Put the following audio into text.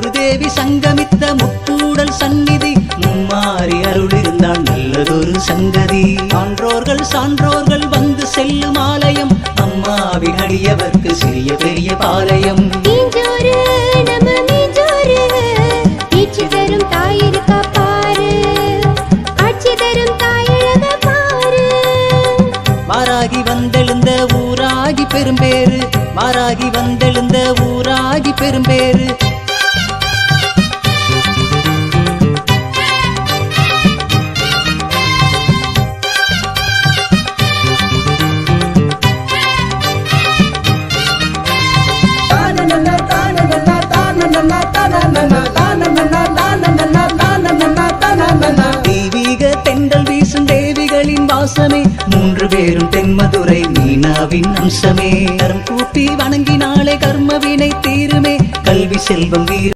தேவி சங்கமித்த முக்கூடல் சந்நிதி. மும்மாறி அருள் இருந்தால் நல்லதொரு சங்கதி. சான்றோர்கள் சான்றோர்கள் வந்து செல்லும் ஆலயம். அம்மாவின் அடியவர்க்கு சிறிய பெரிய பாளையம். மாறாகி வந்தெழுந்த ஊராகி பெரும்பேறு. மாறாகி வந்தெழுந்த ஊராகி பெரும்பேறு. தெய்வீக தென்றல் வீசும் தேவிகளின் வாசமே. மூன்று பேரும் தென்மதுரை மீனாவின் அம்சமே. கரம் கூப்பி வணங்கினாலே கர்ம வினை தீருமே. கல்வி செல்வம் வீர